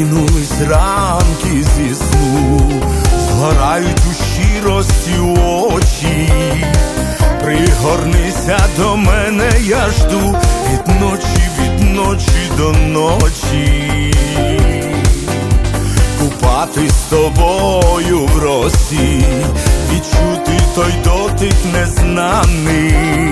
Кинулись ранки зі сну, згорають у щирості очі, пригорнися до мене, я жду від ночі, від ночі до ночі, купати з тобою в росі, відчути той дотик незнаний.